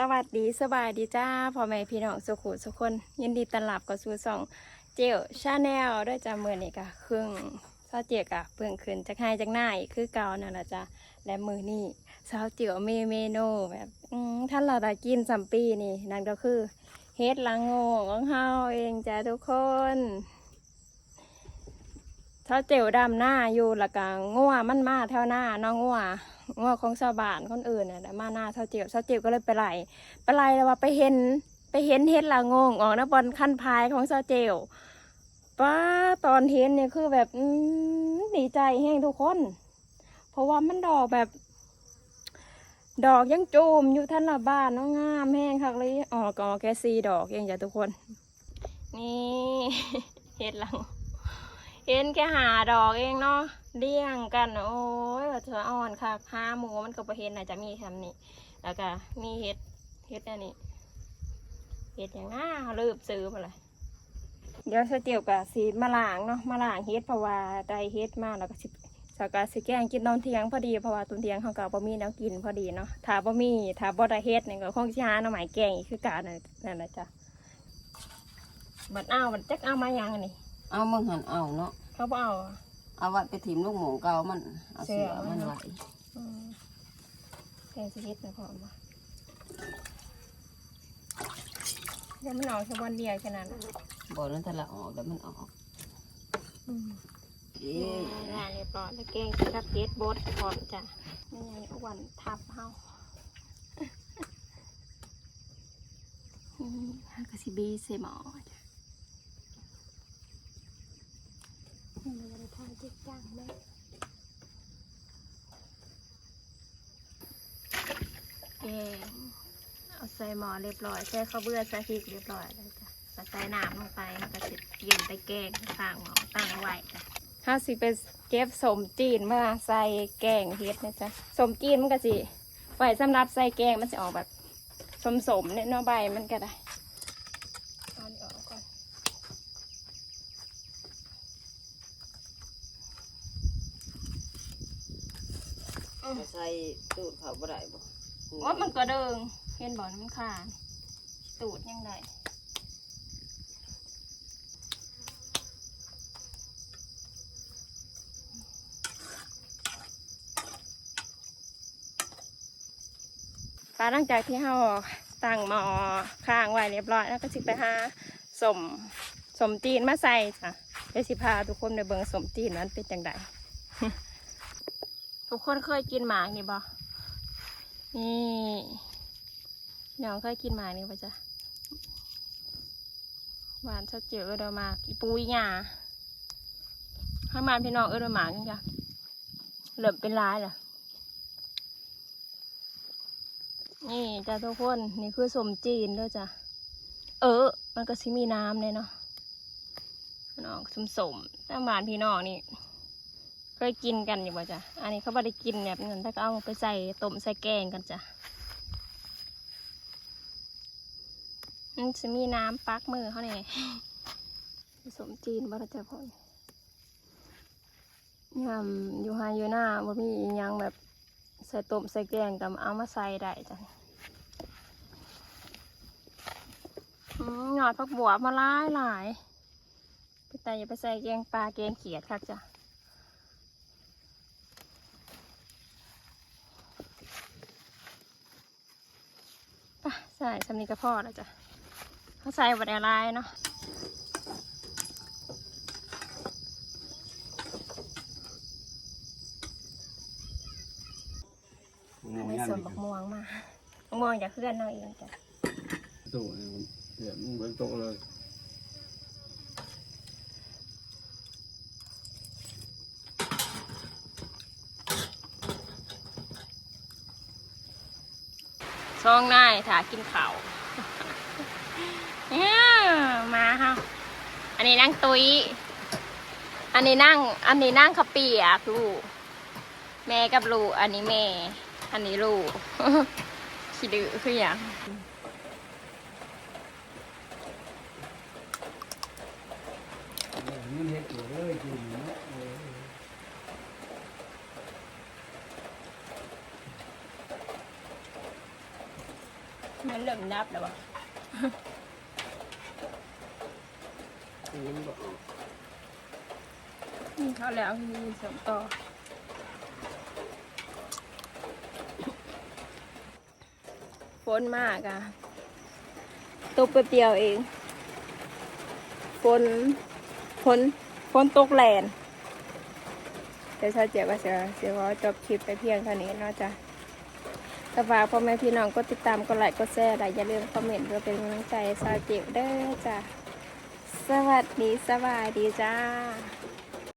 สวัสดีสบายดีจ้าพ่อแม่พี่น้องสุขุสุคน ยินดีต้อนรับกับสู่สองเจลชาแนลด้วยจ้ามือนี่กะครึ่งเศร้าเจียกะเพิ่องขึ้นจากให้จากหน้าอีกคือเก่านั่นแหละจ้าและมือนี่เศร้าเจียวเมเมนูแบบท่านเราได้กินสัมปีนี่นั่นก็คือเฮ็ดละงงของเฮาเองจ้าทุกคนเศร้าเจียวดำหน้าอยู่ละกะงัวมันมาแถวหน้าน้องงัว งัวของชาวบ้านคนอื่นเนี่ยมาหน้าเท่าเจียวเท่าเจียวก็เลยไปไล่ไปไล่แล้วว่าไปเห็นไปเห็นเห็ดละงงออกนะบนขั้นพายของเท่าเจียวป้าตอนเห็นเนี่ยคือแบบดีใจแห้งทุกคน เพราะว่ามันดอกแบบ ดอกยังจูมอยู่ท่านละบ้านน้องงามแห้งคักเลยออกกออกแคซีดอกเองจ้ะทุกคน นี่เห็ดละงง เห็นแค่หาดอกเองเนาะเลี้ยงกัน โอ้ยว่าจะอ่อนค่ะหาหมูมันก็บ่เห็นน่ะจะมีทำนี่แล้วก็มีเห็ดเห็ดอันนี้เห็ดอย่างน่าลืบซื้อมาเลยเดี๋ยวสเตียวกับสีมาล้างเนาะมาล้างเห็ดเพราะว่าได้เห็ดมาแล้วก็สิสากาสิแกงกินตอนเที่ยงพอดีเพราะว่าตอนเที่ยงเขาก็บ่มีแนวกินพอดีเนาะถ้าบ่มีถ้าบ่ได้เฮ็ดนี่ก็คงสิหาหน่อไม้แกงอีกคือกันนั่นนั่นแหละจ้ะบัดเอาบัดจักเอามายังนนี่เอามึงหันเอาเนาะ เขาบ่เอาอะเอาไว้ไปถิ่มลูกหมูเก่ามัน เอาเสือมันไว้อืมแกงสิเฮ็ดนะพ่อมาเดี๋ยวมันออกแค่วันเดียวแค่นั้นน่ะบ่นั้นถ้าละออกแล้วมันออกอืมเอ๊นี่งานเรียบร้อยแล้วแกงกับเฮ็ดบดพร้อมจ้ะนี่ไงอ้วนทับเฮาอืมฮากะสิบีเซหมอจ้ะนี่มัน จิกจังแม่แกงเอาใส่หม้อเรียบร้อย ใส่ข้าวเบื่อใส่พริกเรียบร้อยแล้วจ้ะใส่น้ำลงไปมันก็จะเย็นไปแกงข้างหม้อตั้งไว้จ้ะถ้าสิไปเก็บสมจีนมาใส่แกงเฮ็ดนะจ๊ะสมจีนมันก็สิไว้สำหรับใส่แกงมันจะออกแบบสมสมๆเนี่ยเนาะใบมันก็ได้เอาอันนี้ออกก่อน จะใส่ตูดเขาบ่ได้บ่โอ้มันก็เดิงเห็นบ่น้ำขาดตูดยังไงปลาหลังจากที่เราตั้งหม้อข้างไว้เรียบร้อย แล้วก็สิไปหาสมสมจีนมาใส่จ้ะเดี๋ยวสิพาทุกคนไปเบิ่งสมจีนนั้นเป็นจังได ทุกคนเคยกินหมากนี่บ่นี่น้องเคยกินหมากนี่ป่ะจ๊ะหวานชัดเจือเออเดอหมากอีปูอีหยาข้างบ้านพี่น้องเออเดอหมากจังจ้ะเหลือเป็นร้ายเหรอนี่จ้ะทุกคนนี่คือสมจีนด้วยจ้ะเออ มันก็สิมีน้ำเลยเนาะน้องสมสมๆแต่บ้านพี่น้องนี่ เคยกินกันอยู่ป่ะจ๊ะอันนี้เขาไม่ได้กินแบบนั้นถ้าก็เอาไปใส่ต้มใส่แกงกันจ้ะมันจะมีน้ำปักมือเขาเนี่ยผสมจีนบ่ได้จ้ะพ่อยำอยู่หาอยู่หน้าบ่มีอิหยังแบบใส่ต้มใส่แกงกับเอามาใส่ได้จ้ะหยอดผักบัวมาหลายหลายไปแต่อย่าไปใส่แกงปลาแกงเขียดครับจ้ะ ใส่สำนีกระพอแล้วจ้ะเขาใส่บดอะไรเนาะงงในยันส่วนบักม่วงมาบักม่วงจากเพื่อนเราเองจ้ะตู้เดี๋ยวมึงเบิ้งโต๊ะเลย ช่องนายถากินข้าเนี่ยมาค่ะอันนี้นั่งตุยอันนี้นั่ง อันนี้นั่งขเปียกลูกแม่กับลูกอันนี้แม่ อันนี้ลูกขี้ดื้อคืออย่างมันเฮ็ดเลยกินเนาะ มันเริ่มนับแล้วบ่มันบอกออกนี่เขาแล้วมีสองต่อฝนมากอะตกแป๊บเดียวเองฝนฝนฝนตกแรงเดี๋ยวชาเจียก็จะเสียว่าจบคลิปไปเพียงเท่านี้นาะจ้ะก็ ฝากพ่อแม่พี่น้องก็ติดตามก็ไลค์ก็แชร์ได้อย่าลืมคอมเมนต์เพื่อเป็นกำลังใจสาวเจียเด้อจ้ะสวัสดีสบายดีจ้า